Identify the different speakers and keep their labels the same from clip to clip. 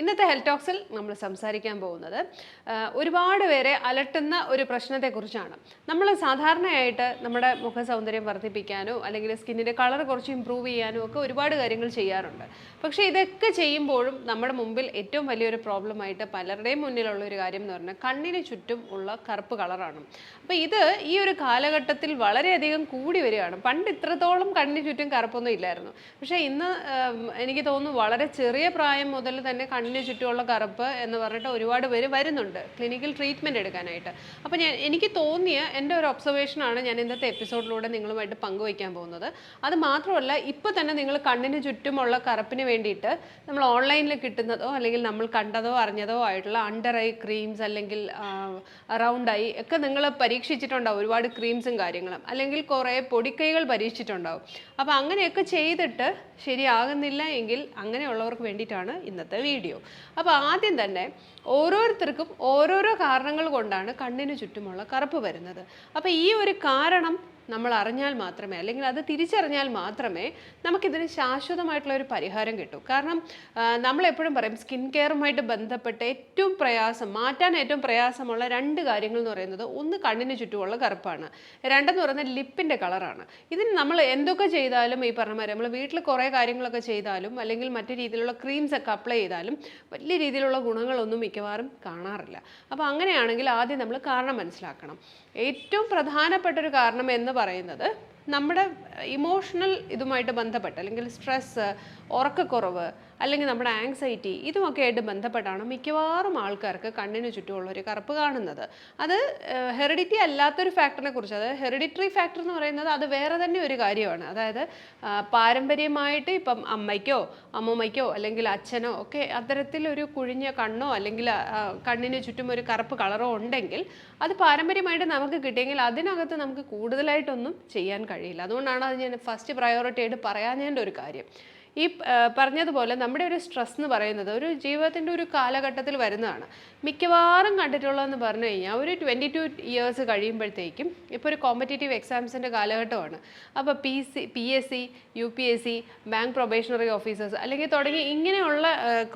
Speaker 1: ഇന്നത്തെ ഹെൽത്ത് ടോക്സിൽ നമ്മൾ സംസാരിക്കാൻ പോകുന്നത് ഒരുപാട് പേരെ അലട്ടുന്ന ഒരു പ്രശ്നത്തെക്കുറിച്ചാണ് നമ്മൾ സാധാരണയായിട്ട് നമ്മുടെ മുഖ സൗന്ദര്യം വർദ്ധിപ്പിക്കാനോ അല്ലെങ്കിൽ സ്കിന്നിൻ്റെ കളർ കുറച്ച് ഇമ്പ്രൂവ് ചെയ്യാനോ ഒക്കെ ഒരുപാട് കാര്യങ്ങൾ ചെയ്യാറുണ്ട് പക്ഷേ ഇതൊക്കെ ചെയ്യുമ്പോഴും നമ്മുടെ മുമ്പിൽ ഏറ്റവും വലിയൊരു പ്രോബ്ലമായിട്ട് പലരുടെയും മുന്നിലുള്ള ഒരു കാര്യം എന്ന് പറഞ്ഞാൽ കണ്ണിന് ചുറ്റും ഉള്ള കറുപ്പ് കളറാണ് അപ്പോൾ ഇത് ഈ ഒരു കാലഘട്ടത്തിൽ വളരെയധികം കൂടി വരികയാണ് പണ്ട് ഇത്രത്തോളം കണ്ണിന് ചുറ്റും കറുപ്പൊന്നും ഇല്ലായിരുന്നു പക്ഷേ ഇന്ന് എനിക്ക് തോന്നുന്നു വളരെ ചെറിയ പ്രായം മുതൽ തന്നെ കണ്ണിന് ചുറ്റുമുള്ള കറുപ്പ് എന്ന് പറഞ്ഞിട്ട് ഒരുപാട് പേര് വരുന്നുണ്ട് ക്ലിനിക്കൽ ട്രീറ്റ്മെൻറ്റ് എടുക്കാനായിട്ട് അപ്പോൾ ഞാൻ എനിക്ക് തോന്നിയ എൻ്റെ ഒരു ഒബ്സർവേഷനാണ് ഞാൻ ഇന്നത്തെ എപ്പിസോഡിലൂടെ നിങ്ങളുമായിട്ട് പങ്കുവയ്ക്കാൻ പോകുന്നത് അത് മാത്രമല്ല ഇപ്പോൾ തന്നെ നിങ്ങൾ കണ്ണിന് ചുറ്റുമുള്ള കറുപ്പിന് വേണ്ടിയിട്ട് നമ്മൾ ഓൺലൈനിൽ കിട്ടുന്നതോ അല്ലെങ്കിൽ നമ്മൾ കണ്ടതോ അറിഞ്ഞതോ ആയിട്ടുള്ള അണ്ടർ ഐ ക്രീംസ് അല്ലെങ്കിൽ റൗണ്ട് ഐ ഒക്കെ നിങ്ങൾ പരീക്ഷിച്ചിട്ടുണ്ടാവും ഒരുപാട് ക്രീംസും കാര്യങ്ങളും അല്ലെങ്കിൽ കുറേ പൊടിക്കൈകൾ പരീക്ഷിച്ചിട്ടുണ്ടാവും അപ്പോൾ അങ്ങനെയൊക്കെ ചെയ്തിട്ട് ശരിയാകുന്നില്ല എങ്കിൽ അങ്ങനെയുള്ളവർക്ക് വേണ്ടിയിട്ടാണ് ഇന്നത്തെ വീഡിയോ വരൂ അപ്പോൾ ആദ്യം തന്നെ ഓരോരുത്തർക്കും ഓരോരോ കാരണങ്ങൾ കൊണ്ടാണ് കണ്ണിന് ചുറ്റുമുള്ള കറുപ്പ് വരുന്നത് അപ്പോൾ ഈ ഒരു കാരണം നമ്മൾ അറിഞ്ഞാൽ മാത്രമേ അല്ലെങ്കിൽ അത് തിരിച്ചറിഞ്ഞാൽ മാത്രമേ നമുക്കിതിന് ശാശ്വതമായിട്ടുള്ള ഒരു പരിഹാരം കിട്ടൂ കാരണം നമ്മളെപ്പോഴും പറയും സ്കിൻ കെയറുമായിട്ട് ബന്ധപ്പെട്ട് ഏറ്റവും പ്രയാസം മാറ്റാൻ ഏറ്റവും പ്രയാസമുള്ള രണ്ട് കാര്യങ്ങൾ എന്ന് പറയുന്നത് ഒന്ന് കണ്ണിന് ചുറ്റുമുള്ള കറുപ്പാണ് രണ്ടെന്ന് പറയുന്നത് ലിപ്പിൻ്റെ കളറാണ് ഇതിന് നമ്മൾ എന്തൊക്കെ ചെയ്താലും ഈ പറഞ്ഞ മാതിരി നമ്മൾ വീട്ടിൽ കുറേ കാര്യങ്ങളൊക്കെ ചെയ്താലും അല്ലെങ്കിൽ മറ്റു രീതിയിലുള്ള ക്രീംസ് ഒക്കെ അപ്ലൈ ചെയ്താലും വലിയ രീതിയിലുള്ള ഗുണങ്ങളൊന്നും മിക്കവാറും കാണാറില്ല അപ്പോൾ അങ്ങനെയാണെങ്കിൽ ആദ്യം നമ്മൾ കാരണം മനസ്സിലാക്കണം ഏറ്റവും പ്രധാനപ്പെട്ട ഒരു കാരണം എന്ന് പറയുന്നത് നമ്മുടെ ഇമോഷണൽ ഇതുമായിട്ട് ബന്ധപ്പെട്ട് അല്ലെങ്കിൽ സ്ട്രെസ്സ് ഉറക്കക്കുറവ് അല്ലെങ്കിൽ നമ്മുടെ ആങ്സൈറ്റി ഇതുമൊക്കെ ആയിട്ട് ബന്ധപ്പെട്ടാണ് മിക്കവാറും ആൾക്കാർക്ക് കണ്ണിന് ചുറ്റുമുള്ള ഒരു കറുപ്പ് കാണുന്നത് അത് ഹെറിഡിറ്റി അല്ലാത്തൊരു ഫാക്ടറിനെ കുറിച്ച് അതായത് ഹെറിഡിറ്ററി ഫാക്ടർ എന്ന് പറയുന്നത് അത് വേറെ തന്നെ ഒരു കാര്യമാണ് അതായത് പാരമ്പര്യമായിട്ട് ഇപ്പം അമ്മയ്ക്കോ അമ്മമ്മയ്ക്കോ അല്ലെങ്കിൽ അച്ഛനോ ഒക്കെ അത്തരത്തിലൊരു കുഴിഞ്ഞ കണ്ണോ അല്ലെങ്കിൽ കണ്ണിന് ചുറ്റും ഒരു കറുപ്പ് കളറോ ഉണ്ടെങ്കിൽ അത് പാരമ്പര്യമായിട്ട് നമുക്ക് കിട്ടിയെങ്കിൽ അതിനകത്ത് നമുക്ക് കൂടുതലായിട്ടൊന്നും ചെയ്യാൻ കഴിയില്ല അതുകൊണ്ടാണ് അത് ഞാൻ ഫസ്റ്റ് പ്രയോറിറ്റി ആയിട്ട് പറയാനേണ്ട ഒരു കാര്യം ഈ പറഞ്ഞതുപോലെ നമ്മുടെ ഒരു സ്ട്രെസ് എന്ന് പറയുന്നത് ഒരു ജീവിതത്തിൻ്റെ ഒരു കാലഘട്ടത്തിൽ വരുന്നതാണ് മിക്കവാറും കണ്ടിട്ടുള്ളതെന്ന് പറഞ്ഞു കഴിഞ്ഞാൽ ഒരു ട്വൻറ്റി ടു ഇയേഴ്സ് കഴിയുമ്പോഴത്തേക്കും ഇപ്പോൾ ഒരു കോമ്പറ്റേറ്റീവ് എക്സാംസിൻ്റെ കാലഘട്ടമാണ് അപ്പോൾ P C P S C U P S C bank probationary officers അല്ലെങ്കിൽ തുടങ്ങി ഇങ്ങനെയുള്ള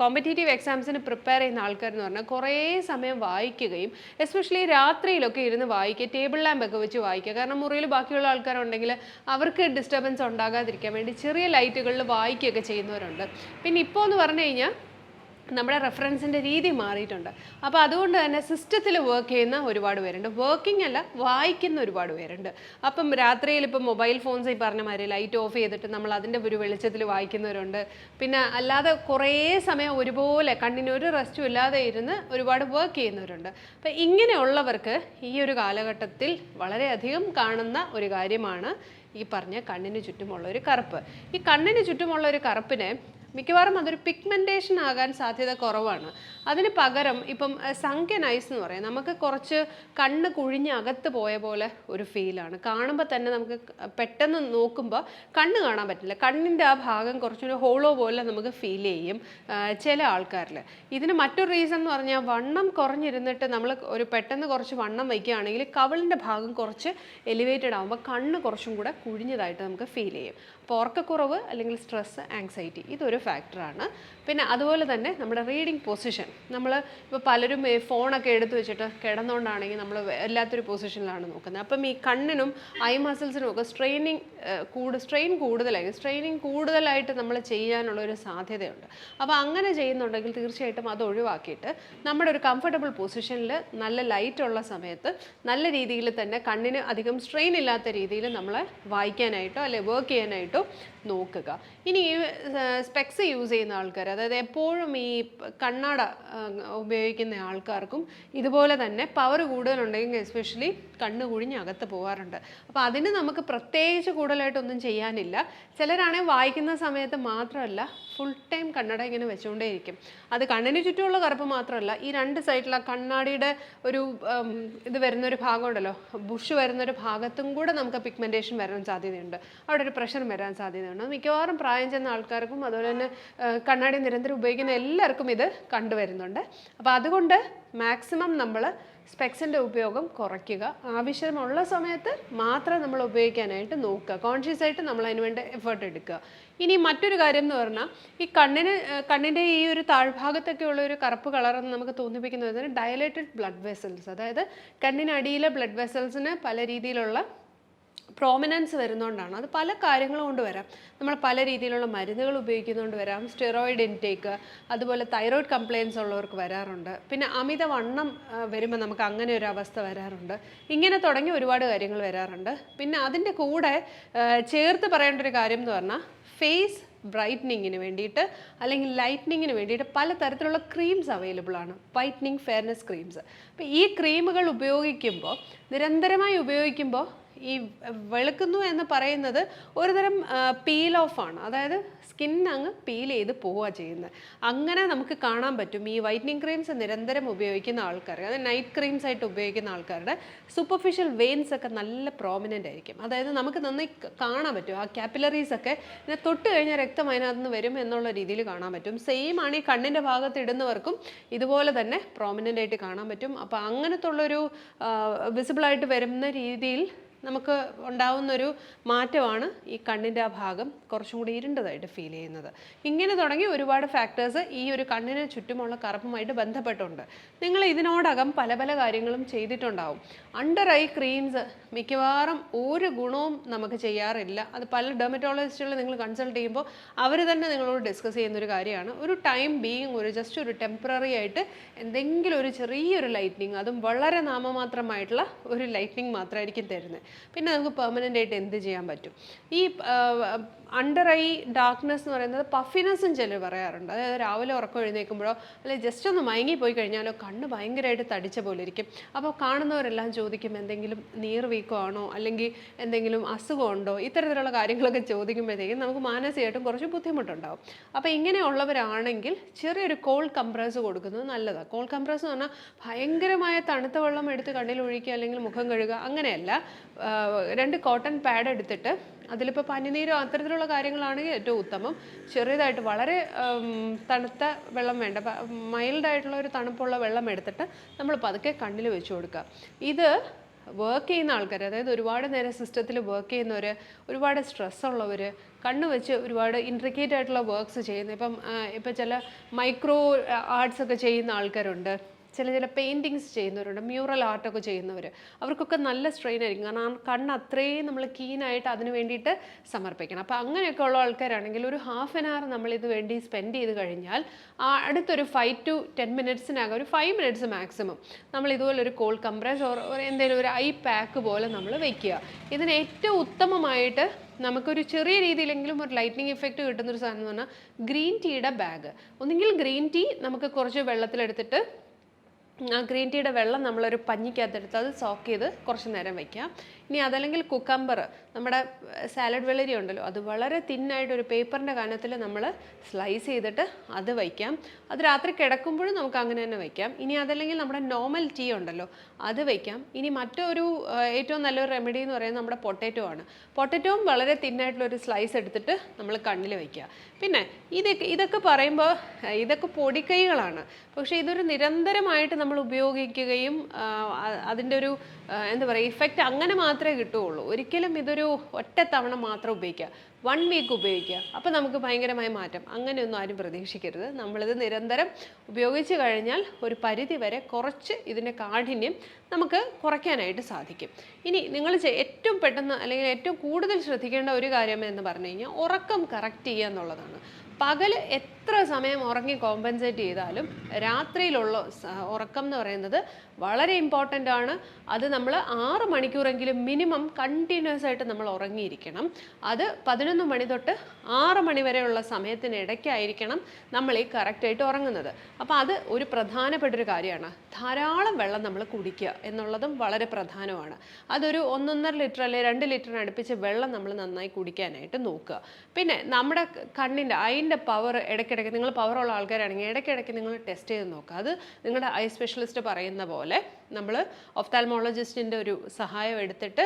Speaker 1: കോമ്പറ്റേറ്റീവ് എക്സാംസിന് പ്രിപ്പയർ ചെയ്യുന്ന ആൾക്കാർ എന്ന് പറഞ്ഞാൽ കുറേ സമയം വായിക്കുകയും എസ്പെഷ്യലി രാത്രിയിലൊക്കെ ഇരുന്ന് വായിക്കുക ടേബിൾ ലാമ്പൊക്കെ വെച്ച് വായിക്കുക കാരണം മുറിയിൽ ബാക്കിയുള്ള ആൾക്കാരുണ്ടെങ്കിൽ അവർക്ക് ഡിസ്റ്റർബൻസ് ഉണ്ടാകാതിരിക്കാൻ വേണ്ടി ചെറിയ ലൈറ്റുകളിൽ വായിക്കുക ചെയ്യുന്നവരുണ്ട് പിന്നെ ഇപ്പോൾ എന്ന് പറഞ്ഞു കഴിഞ്ഞാൽ നമ്മുടെ റെഫറൻസിൻ്റെ രീതി മാറിയിട്ടുണ്ട് അപ്പോൾ അതുകൊണ്ട് തന്നെ സിസ്റ്റത്തിൽ വർക്ക് ചെയ്യുന്ന ഒരുപാട് പേരുണ്ട് വർക്കിംഗ് അല്ല വായിക്കുന്ന ഒരുപാട് പേരുണ്ട് അപ്പം രാത്രിയിൽ ഇപ്പം മൊബൈൽ ഫോൺസ് ഈ പറഞ്ഞ മാതിരി ലൈറ്റ് ഓഫ് ചെയ്തിട്ട് നമ്മൾ അതിൻ്റെ ഒരു വെളിച്ചത്തിൽ വായിക്കുന്നവരുണ്ട് പിന്നെ അല്ലാതെ കുറേ സമയം ഒരുപോലെ കണ്ണിന് ഒരു റെസ്റ്റും ഇല്ലാതെ ഇരുന്ന് ഒരുപാട് വർക്ക് ചെയ്യുന്നവരുണ്ട് അപ്പം ഇങ്ങനെയുള്ളവർക്ക് ഈ ഒരു കാലഘട്ടത്തിൽ വളരെയധികം കാണുന്ന ഒരു കാര്യമാണ് ഈ പറഞ്ഞ കണ്ണിന് ചുറ്റുമുള്ള ഒരു കറുപ്പ് ഈ കണ്ണിന് ചുറ്റുമുള്ള ഒരു കറുപ്പിനെ മിക്കവാറും അതൊരു പിഗ്മെൻറ്റേഷൻ ആകാൻ സാധ്യത കുറവാണ് അതിന് പകരം ഇപ്പം സംഖ്യൻ നൈസ് എന്ന് പറയാം നമുക്ക് കുറച്ച് കണ്ണ് കുഴിഞ്ഞ് അകത്ത് പോയ പോലെ ഒരു ഫീലാണ് കാണുമ്പോൾ തന്നെ നമുക്ക് പെട്ടെന്ന് നോക്കുമ്പോൾ കണ്ണ് കാണാൻ പറ്റില്ല കണ്ണിൻ്റെ ആ ഭാഗം കുറച്ചൊരു ഹോളോ പോലെ നമുക്ക് ഫീൽ ചെയ്യും ചില ആൾക്കാരിൽ ഇതിന് മറ്റൊരു റീസൺ എന്ന് പറഞ്ഞാൽ വണ്ണം കുറഞ്ഞിരുന്നിട്ട് നമ്മൾ ഒരു പെട്ടെന്ന് കുറച്ച് വണ്ണം വയ്ക്കുകയാണെങ്കിൽ കവളിൻ്റെ ഭാഗം കുറച്ച് എലിവേറ്റഡ് ആകുമ്പോൾ കണ്ണ് കുറച്ചും കൂടെ കുഴിഞ്ഞതായിട്ട് നമുക്ക് ഫീൽ ചെയ്യും അപ്പോൾ ഉറക്കക്കുറവ് അല്ലെങ്കിൽ സ്ട്രെസ്സ് ആങ്സൈറ്റി ഇതൊരു ഫാക്ടറാണ് പിന്നെ അതുപോലെ തന്നെ നമ്മുടെ റീഡിംഗ് പൊസിഷൻ നമ്മൾ ഇപ്പോൾ പലരും ഫോണൊക്കെ എടുത്തു വെച്ചിട്ട് കിടന്നുകൊണ്ടാണെങ്കിൽ നമ്മൾ വല്ലാത്തൊരു പൊസിഷനിലാണ് നോക്കുന്നത് അപ്പം ഈ കണ്ണിനും ഐ മസിൽസിനും ഒക്കെ സ്ട്രെയിനിങ് കൂടു സ്ട്രെയിൻ കൂടുതലായിരിക്കും സ്ട്രെയിനിങ് കൂടുതലായിട്ട് നമ്മൾ ചെയ്യാനുള്ള ഒരു സാധ്യതയുണ്ട് അപ്പോൾ അങ്ങനെ ചെയ്യുന്നുണ്ടെങ്കിൽ തീർച്ചയായിട്ടും അത് ഒഴിവാക്കിയിട്ട് നമ്മുടെ ഒരു കംഫർട്ടബിൾ പൊസിഷനിൽ നല്ല ലൈറ്റ് ഉള്ള സമയത്ത് നല്ല രീതിയിൽ തന്നെ കണ്ണിന് അധികം സ്ട്രെയിൻ ഇല്ലാത്ത രീതിയിൽ നമ്മൾ വായിക്കാനായിട്ടോ അല്ലെ വർക്ക് ചെയ്യാനായിട്ടോ നോക്കുക ഇനി സ്പെക്സ് യൂസ് ചെയ്യുന്ന ആൾക്കാർ അതായത് എപ്പോഴും ഈ കണ്ണാട ഉപയോഗിക്കുന്ന ആൾക്കാർക്കും ഇതുപോലെ തന്നെ പവർ കൂടുതലുണ്ടെങ്കിൽ എസ്പെഷ്യലി കണ്ണ് കുഴിഞ്ഞ് അകത്ത് പോകാറുണ്ട് അപ്പോൾ അതിന് നമുക്ക് പ്രത്യേകിച്ച് കൂടുതലായിട്ടൊന്നും ചെയ്യാനില്ല ചിലരാണെങ്കിൽ വായിക്കുന്ന സമയത്ത് മാത്രമല്ല ഫുൾ ടൈം കണ്ണട ഇങ്ങനെ വെച്ചുകൊണ്ടേയിരിക്കും അത് കണ്ണിന് ചുറ്റുമുള്ള കറുപ്പ് മാത്രമല്ല ഈ രണ്ട് സൈഡിൽ കണ്ണാടിയുടെ ഒരു ഇത് വരുന്നൊരു ഭാഗമുണ്ടല്ലോ ബുഷ് വരുന്നൊരു ഭാഗത്തും കൂടെ നമുക്ക് പിഗ്മെൻറ്റേഷൻ വരാൻ സാധ്യതയുണ്ട് അവിടെ ഒരു പ്രഷർ വരാൻ സാധ്യതയുണ്ട് തന്നെയാണ് മിക്കവാറും പ്രായം ചെന്ന ആൾക്കാർക്കും അതുപോലെ തന്നെ കണ്ണാടി നിരന്തരം ഉപയോഗിക്കുന്ന എല്ലാവർക്കും ഇത് കണ്ടുവരുന്നുണ്ട് അപ്പോൾ അതുകൊണ്ട് മാക്സിമം നമ്മൾ സ്പെക്സിൻ്റെ ഉപയോഗം കുറയ്ക്കുക ആവശ്യമുള്ള സമയത്ത് മാത്രം നമ്മൾ ഉപയോഗിക്കാനായിട്ട് നോക്കുക കോൺഷ്യസ് ആയിട്ട് നമ്മൾ അതിന് വേണ്ടി എഫേർട്ട് എടുക്കുക ഇനി മറ്റൊരു കാര്യം എന്ന് പറഞ്ഞാൽ ഈ കണ്ണിന് കണ്ണിൻ്റെ ഈ ഒരു താഴ്ഭാഗത്തൊക്കെ ഉള്ള ഒരു കറുപ്പ് കളറെന്ന് നമുക്ക് തോന്നിപ്പിക്കുന്നത് ഡയലേറ്റഡ് ബ്ലഡ് വെസൽസ് അതായത് കണ്ണിനടിയിലെ ബ്ലഡ് വെസൽസിന് പല രീതിയിലുള്ള പ്രോമിനൻസ് വരുന്നതുകൊണ്ടാണ് അത് പല കാര്യങ്ങൾ കൊണ്ട് വരാം നമ്മൾ പല രീതിയിലുള്ള മരുന്നുകൾ ഉപയോഗിക്കുന്നതുകൊണ്ട് വരാം സ്റ്റെറോയിഡ് ഇൻടേക്ക് അതുപോലെ തൈറോയിഡ് കംപ്ലയിൻസ് ഉള്ളവർക്ക് വരാറുണ്ട് പിന്നെ അമിത വണ്ണം വരുമ്പോൾ നമുക്ക് അങ്ങനെ ഒരു അവസ്ഥ വരാറുണ്ട് ഇങ്ങനെ തുടങ്ങി ഒരുപാട് കാര്യങ്ങൾ വരാറുണ്ട് പിന്നെ അതിൻ്റെ കൂടെ ചേർത്ത് പറയേണ്ട ഒരു കാര്യം എന്ന് പറഞ്ഞാൽ ഫേസ് ബ്രൈറ്റ്നിങ്ങിന് വേണ്ടിയിട്ട് അല്ലെങ്കിൽ ലൈറ്റ്നിങ്ങിന് വേണ്ടിയിട്ട് പല തരത്തിലുള്ള ക്രീംസ് അവൈലബിൾ ആണ് വൈറ്റ്നിങ് ഫെയർനെസ് ക്രീംസ് അപ്പോൾ ഈ ക്രീമുകൾ ഉപയോഗിക്കുമ്പോൾ നിരന്തരമായി ഉപയോഗിക്കുമ്പോൾ ഈ വെളുക്കുന്നു എന്ന് പറയുന്നത് ഒരുതരം പീൽ ഓഫ് ആണ് അതായത് സ്കിൻ അങ്ങ് പീൽ ചെയ്ത് പോവുക ചെയ്യുന്നത് അങ്ങനെ നമുക്ക് കാണാൻ പറ്റും ഈ വൈറ്റനിങ് ക്രീംസ് നിരന്തരം ഉപയോഗിക്കുന്ന ആൾക്കാർ അതായത് നൈറ്റ് ക്രീംസ് ആയിട്ട് ഉപയോഗിക്കുന്ന ആൾക്കാരുടെ സൂപ്പർഫിഷ്യൽ വെയിൻസ് ഒക്കെ നല്ല പ്രോമിനൻ്റ് ആയിരിക്കും അതായത് നമുക്ക് നന്നായി കാണാൻ പറ്റും ആ ക്യാപ്പിലറീസ് ഒക്കെ ഇതിനെ തൊട്ട് കഴിഞ്ഞാൽ രക്തം അതിനകത്ത് നിന്ന് വരും എന്നുള്ള രീതിയിൽ കാണാൻ പറ്റും സെയിം ആണ് ഈ കണ്ണിൻ്റെ ഭാഗത്ത് ഇടുന്നവർക്കും ഇതുപോലെ തന്നെ പ്രോമിനൻ്റ് ആയിട്ട് കാണാൻ പറ്റും അപ്പോൾ അങ്ങനത്തുള്ളൊരു വിസിബിളായിട്ട് വരുന്ന രീതിയിൽ നമുക്ക് ഉണ്ടാവുന്നൊരു മാറ്റമാണ് ഈ കണ്ണിൻ്റെ ആ ഭാഗം കുറച്ചും കൂടി ഇരുണ്ടതായിട്ട് ഫീൽ ചെയ്യുന്നത് ഇങ്ങനെ തുടങ്ങി ഒരുപാട് ഫാക്ടേഴ്സ് ഈ ഒരു കണ്ണിന് ചുറ്റുമുള്ള കറുപ്പുമായിട്ട് ബന്ധപ്പെട്ടുണ്ട് നിങ്ങൾ ഇതിനോടകം പല പല കാര്യങ്ങളും ചെയ്തിട്ടുണ്ടാവും അണ്ടർ ഐ ക്രീംസ് മിക്കവാറും ഒരു ഗുണവും നമുക്ക് ചെയ്യാറില്ല അത് പല ഡെർമറ്റോളജിസ്റ്റുകളെ നിങ്ങൾ കൺസൾട്ട് ചെയ്യുമ്പോൾ അവർ തന്നെ നിങ്ങളോട് ഡിസ്കസ് ചെയ്യുന്നൊരു കാര്യമാണ് ഒരു ടൈം ബീങ് ഒരു ജസ്റ്റ് ഒരു ടെമ്പററി ആയിട്ട് എന്തെങ്കിലും ഒരു ചെറിയൊരു ലൈറ്റ്നിങ് അതും വളരെ നാമമാത്രമായിട്ടുള്ള ഒരു ലൈറ്റ്നിങ് മാത്രമായിരിക്കും തരുന്നത് പിന്നെ നമുക്ക് പെർമനൻ്റ് ആയിട്ട് എന്ത് ചെയ്യാൻ പറ്റും ഈ അണ്ടർ ഐ ഡാർക്ക്നെസ് എന്ന് പറയുന്നത് പഫിനെസ്സും ചിലർ പറയാറുണ്ട് അതായത് രാവിലെ ഉറക്കം എഴുന്നേൽക്കുമ്പോഴോ അല്ലെങ്കിൽ ജസ്റ്റ് ഒന്ന് മയങ്ങി പോയി കഴിഞ്ഞാലോ കണ്ണ് ഭയങ്കരമായിട്ട് തടിച്ച പോലെ ഇരിക്കും അപ്പോൾ കാണുന്നവരെല്ലാം ചോദിക്കും എന്തെങ്കിലും നീർവീക്കമാണോ അല്ലെങ്കിൽ എന്തെങ്കിലും അസുഖമുണ്ടോ ഇത്തരത്തിലുള്ള കാര്യങ്ങളൊക്കെ ചോദിക്കുമ്പോഴത്തേക്കും നമുക്ക് മാനസികമായിട്ടും കുറച്ച് ബുദ്ധിമുട്ടുണ്ടാവും അപ്പോൾ ഇങ്ങനെയുള്ളവരാണെങ്കിൽ ചെറിയൊരു കോൾ കംപ്രസ് കൊടുക്കുന്നത് നല്ലതാണ് കോൾ കംപ്രസ് എന്ന് പറഞ്ഞാൽ ഭയങ്കരമായ തണുത്ത വെള്ളം എടുത്ത് കണ്ണിൽ ഒഴിക്കുക അല്ലെങ്കിൽ മുഖം കഴുകുക അങ്ങനെയല്ല രണ്ട് കോട്ടൺ പാഡ് എടുത്തിട്ട് അതിലിപ്പോൾ പനിനീരോ അത്തരത്തിലുള്ള ഉള്ള കാര്യങ്ങളാണെങ്കിൽ ഏറ്റവും ഉത്തമം ചെറിയതായിട്ട് വളരെ തണുത്ത വെള്ളം വേണ്ട മൈൽഡായിട്ടുള്ള ഒരു തണുപ്പുള്ള വെള്ളം എടുത്തിട്ട് നമ്മൾ പതുക്കെ കണ്ണിൽ വെച്ച് കൊടുക്കുക ഇത് വർക്ക് ചെയ്യുന്ന ആൾക്കാർ അതായത് ഒരുപാട് നേരം സിസ്റ്റത്തിൽ വർക്ക് ചെയ്യുന്നവർ ഒരുപാട് സ്ട്രെസ് ഉള്ളവർ കണ്ണ് വെച്ച് ഒരുപാട് ഇൻട്രിക്കേറ്റ് ആയിട്ടുള്ള വർക്ക്സ് ചെയ്യുന്ന ഇപ്പം ഇപ്പം ചില മൈക്രോ ആർട്സ് ഒക്കെ ചെയ്യുന്ന ആൾക്കാരുണ്ട് ചില ചില പെയിൻറ്റിങ്സ് ചെയ്യുന്നവരുണ്ട് മ്യൂറൽ ആർട്ടൊക്കെ ചെയ്യുന്നവർ അവർക്കൊക്കെ നല്ല സ്ട്രെയിൻ ആയിരിക്കും കാരണം കണ്ണ് അത്രയും നമ്മൾ കീനായിട്ട് അതിന് വേണ്ടിയിട്ട് സമർപ്പിക്കണം അപ്പോൾ അങ്ങനെയൊക്കെ ഉള്ള ആൾക്കാരാണെങ്കിൽ ഒരു ഹാഫ് ആൻ അവർ നമ്മൾ വേണ്ടി സ്പെൻഡ് ചെയ്ത് കഴിഞ്ഞാൽ അടുത്തൊരു ഫൈവ് ടു ടെൻ മിനിറ്റ്സിനകം ഒരു ഫൈവ് മിനിറ്റ്സ് മാക്സിമം നമ്മൾ ഇതുപോലെ ഒരു കോൾ കംപ്രസ് ഓർ എന്തെങ്കിലും ഒരു ഐ പാക്ക് പോലെ നമ്മൾ വയ്ക്കുക ഇതിന് ഏറ്റവും ഉത്തമമായിട്ട് നമുക്കൊരു ചെറിയ രീതിയിലെങ്കിലും ഒരു ലൈറ്റ്നിങ് ഇഫക്റ്റ് കിട്ടുന്നൊരു സാധനം എന്ന് പറഞ്ഞാൽ ഗ്രീൻ ടീയുടെ ബാഗ് ഒന്നുകിൽ ഗ്രീൻ ടീ നമുക്ക് കുറച്ച് വെള്ളത്തിലെടുത്തിട്ട് ഗ്രീൻ ടീയുടെ വെള്ളം നമ്മളൊരു പഞ്ഞിക്കകത്തെടുത്ത് അത് സോക്ക് ചെയ്ത് കുറച്ച് നേരം വയ്ക്കുക ഇനി അതല്ലെങ്കിൽ കുക്കമ്പർ നമ്മുടെ സാലഡ് വെള്ളരി ഉണ്ടല്ലോ അത് വളരെ തിന്നായിട്ട് ഒരു പേപ്പറിൻ്റെ കാനത്തിൽ നമ്മൾ സ്ലൈസ് ചെയ്തിട്ട് അത് വയ്ക്കാം അത് രാത്രി കിടക്കുമ്പോഴും നമുക്ക് അങ്ങനെ തന്നെ വയ്ക്കാം ഇനി അതല്ലെങ്കിൽ നമ്മുടെ നോർമൽ ടീ ഉണ്ടല്ലോ അത് വയ്ക്കാം ഇനി മറ്റൊരു ഏറ്റവും നല്ലൊരു റെമഡി എന്ന് പറയുന്നത് നമ്മുടെ പൊട്ടറ്റോ ആണ് പൊട്ടാറ്റോവും വളരെ തിന്നായിട്ടുള്ള ഒരു സ്ലൈസ് എടുത്തിട്ട് നമ്മൾ കണ്ണിൽ വയ്ക്കുക പിന്നെ ഇത് ഇതൊക്കെ പറയുമ്പോൾ ഇതൊക്കെ പൊടിക്കൈകളാണ് പക്ഷേ ഇതൊരു നിരന്തരമായിട്ട് നമ്മൾ ഉപയോഗിക്കുകയും അതിൻ്റെ ഒരു എന്താ പറയുക ഇഫക്റ്റ് അങ്ങനെ മാത്രം മാത്രമേ കിട്ടുകയുള്ളൂ ഒരിക്കലും ഇതൊരു ഒറ്റ തവണ മാത്രം ഉപയോഗിക്കുക വൺ വീക്ക് ഉപയോഗിക്കുക അപ്പോൾ നമുക്ക് ഭയങ്കരമായ മാറ്റം അങ്ങനെയൊന്നും ആരും പ്രതീക്ഷിക്കരുത് നമ്മളിത് നിരന്തരം ഉപയോഗിച്ച് കഴിഞ്ഞാൽ ഒരു പരിധി വരെ കുറച്ച് ഇതിൻ്റെ കാഠിന്യം നമുക്ക് കുറയ്ക്കാനായിട്ട് സാധിക്കും ഇനി നിങ്ങൾ ഏറ്റവും പെട്ടെന്ന് അല്ലെങ്കിൽ ഏറ്റവും കൂടുതൽ ശ്രദ്ധിക്കേണ്ട ഒരു കാര്യം എന്ന് പറഞ്ഞു കഴിഞ്ഞാൽ ഉറക്കം കറക്റ്റ് ചെയ്യുക എന്നുള്ളതാണ് പകൽ എത്ര സമയം ഉറങ്ങി കോമ്പൻസേറ്റ് ചെയ്താലും രാത്രിയിലുള്ള ഉറക്കം എന്ന് പറയുന്നത് വളരെ ഇമ്പോർട്ടൻ്റ് ആണ് അത് നമ്മൾ ആറ് മണിക്കൂറെങ്കിലും മിനിമം കണ്ടിന്യൂസ് ആയിട്ട് നമ്മൾ ഉറങ്ങിയിരിക്കണം അത് പതിനൊന്ന് മണി തൊട്ട് ആറ് മണി വരെയുള്ള സമയത്തിന് ഇടയ്ക്കായിരിക്കണം നമ്മൾ ഈ കറക്റ്റായിട്ട് ഉറങ്ങുന്നത് അപ്പോൾ അത് ഒരു പ്രധാനപ്പെട്ട ഒരു കാര്യമാണ് ധാരാളം വെള്ളം നമ്മൾ കുടിക്കുക എന്നുള്ളതും വളരെ പ്രധാനമാണ് അതൊരു ഒന്നൊന്നര ലിറ്റർ അല്ലെങ്കിൽ രണ്ട് ലിറ്ററിന് അടുപ്പിച്ച് വെള്ളം നമ്മൾ നന്നായി കുടിക്കാനായിട്ട് നോക്കുക പിന്നെ നമ്മുടെ കണ്ണിൻ്റെ ഐ അതിൻ്റെ പവർ ഇടയ്ക്കിടയ്ക്ക് നിങ്ങൾ പവറുള്ള ആൾക്കാരാണെങ്കിൽ ഇടയ്ക്കിടയ്ക്ക് നിങ്ങൾ ടെസ്റ്റ് ചെയ്ത് നോക്കുക അത് നിങ്ങളുടെ ഐ സ്പെഷ്യലിസ്റ്റ് പറയുന്ന പോലെ നമ്മൾ ഒഫ്താൽമോളജിസ്റ്റിൻ്റെ ഒരു സഹായം എടുത്തിട്ട്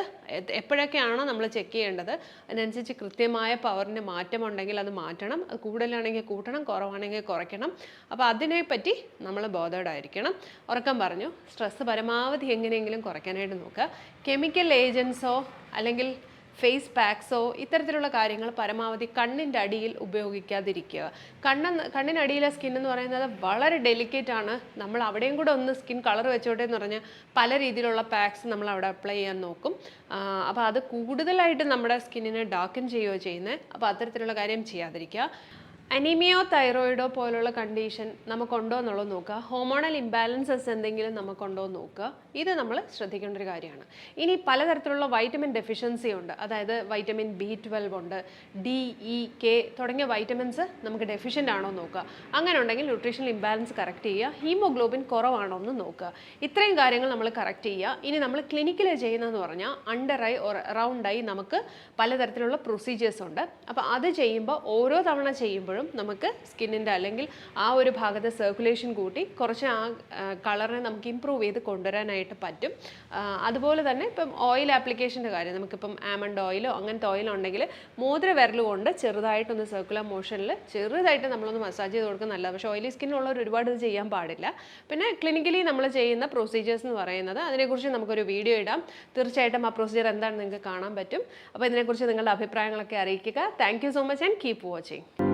Speaker 1: എപ്പോഴൊക്കെയാണോ നമ്മൾ ചെക്ക് ചെയ്യേണ്ടത് അതിനനുസരിച്ച് കൃത്യമായ പവറിൻ്റെ മാറ്റമുണ്ടെങ്കിൽ അത് മാറ്റണം അത് കൂടുതലാണെങ്കിൽ കൂട്ടണം കുറവാണെങ്കിൽ കുറയ്ക്കണം അപ്പോൾ അതിനെപ്പറ്റി നമ്മൾ ബോധേഡായിരിക്കണം ഉറക്കം പറഞ്ഞു സ്ട്രെസ്സ് പരമാവധി എങ്ങനെയെങ്കിലും കുറയ്ക്കാനായിട്ട് നോക്കുക കെമിക്കൽ ഏജൻസോ അല്ലെങ്കിൽ ഫേസ് പാക്സോ ഇത്തരത്തിലുള്ള കാര്യങ്ങൾ പരമാവധി കണ്ണിൻ്റെ അടിയിൽ ഉപയോഗിക്കാതിരിക്കുക കണ്ണെന്ന് കണ്ണിനടിയിലെ സ്കിൻ എന്ന് പറയുന്നത് വളരെ ഡെലിക്കേറ്റ് ആണ് നമ്മൾ അവിടെയും കൂടെ ഒന്ന് സ്കിൻ കളർ വെച്ചോട്ടെ എന്ന് പറഞ്ഞാൽ പല രീതിയിലുള്ള പാക്സ് നമ്മൾ അവിടെ അപ്ലൈ ചെയ്യാൻ നോക്കും അപ്പോൾ അത് കൂടുതലായിട്ട് നമ്മുടെ സ്കിന്നിനെ ഡാർക്കൻ ചെയ്യുകയോ ചെയ്യുന്നത് അപ്പോൾ അത്തരത്തിലുള്ള കാര്യം ചെയ്യാതിരിക്കുക അനീമിയോ തൈറോയിഡോ പോലുള്ള കണ്ടീഷൻ നമുക്കുണ്ടോ എന്നുള്ളത് നോക്കുക ഹോമോണൽ ഇംബാലൻസസ് എന്തെങ്കിലും നമുക്കുണ്ടോ എന്ന് നോക്കുക ഇത് നമ്മൾ ശ്രദ്ധിക്കേണ്ട ഒരു കാര്യമാണ് ഇനി പലതരത്തിലുള്ള വൈറ്റമിൻ ഡെഫിഷ്യൻസി ഉണ്ട് അതായത് വൈറ്റമിൻ ബി ട്വൽവ് ഉണ്ട് ഡി ഇ കെ തുടങ്ങിയ വൈറ്റമിൻസ് നമുക്ക് ഡെഫിഷ്യൻ്റ് ആണോ എന്ന് നോക്കുക അങ്ങനെ ഉണ്ടെങ്കിൽ ന്യൂട്രീഷണൽ ഇംബാലൻസ് കറക്റ്റ് ചെയ്യുക ഹീമോഗ്ലോബിൻ കുറവാണോ എന്ന് നോക്കുക ഇത്രയും കാര്യങ്ങൾ നമ്മൾ കറക്റ്റ് ചെയ്യുക ഇനി നമ്മൾ ക്ലിനിക്കിൽ ചെയ്യുന്നതെന്ന് പറഞ്ഞാൽ under eye or round eye നമുക്ക് പലതരത്തിലുള്ള പ്രൊസീജിയേഴ്സ് ഉണ്ട് അപ്പോൾ അത് ചെയ്യുമ്പോൾ ഓരോ തവണ ചെയ്യുമ്പോൾ ചെയ്യുമ്പോഴും നമുക്ക് സ്കിന്നിൻ്റെ അല്ലെങ്കിൽ ആ ഒരു ഭാഗത്തെ സർക്കുലേഷൻ കൂട്ടി കുറച്ച് ആ കളറിനെ നമുക്ക് ഇമ്പ്രൂവ് ചെയ്ത് കൊണ്ടുവരാനായിട്ട് പറ്റും അതുപോലെ തന്നെ ഇപ്പം ഓയിൽ ആപ്ലിക്കേഷൻ്റെ കാര്യം നമുക്കിപ്പം ആമണ്ട് ഓയിലോ അങ്ങനത്തെ ഓയിലോ ഉണ്ടെങ്കിൽ മോതിര വിരൽ കൊണ്ട് ചെറുതായിട്ടൊന്ന് സർക്കുലർ മോഷനിൽ ചെറുതായിട്ട് നമ്മളൊന്ന് മസാജ് ചെയ്ത് കൊടുക്കുക നല്ലതാണ് പക്ഷേ ഓയിലി സ്കിന്നുള്ളവർ ഒരുപാട് ഇത് ചെയ്യാൻ പാടില്ല പിന്നെ ക്ലിനിക്കലി നമ്മൾ ചെയ്യുന്ന പ്രൊസീജിയേഴ്സ് എന്ന് പറയുന്നത് അതിനെക്കുറിച്ച് നമുക്കൊരു വീഡിയോ ഇടാം തീർച്ചയായിട്ടും ആ പ്രൊസീജിയർ എന്താണെന്ന് നിങ്ങൾക്ക് കാണാൻ പറ്റും അപ്പോൾ ഇതിനെക്കുറിച്ച് നിങ്ങളുടെ അഭിപ്രായങ്ങളൊക്കെ അറിയിക്കുക thank so much and keep watching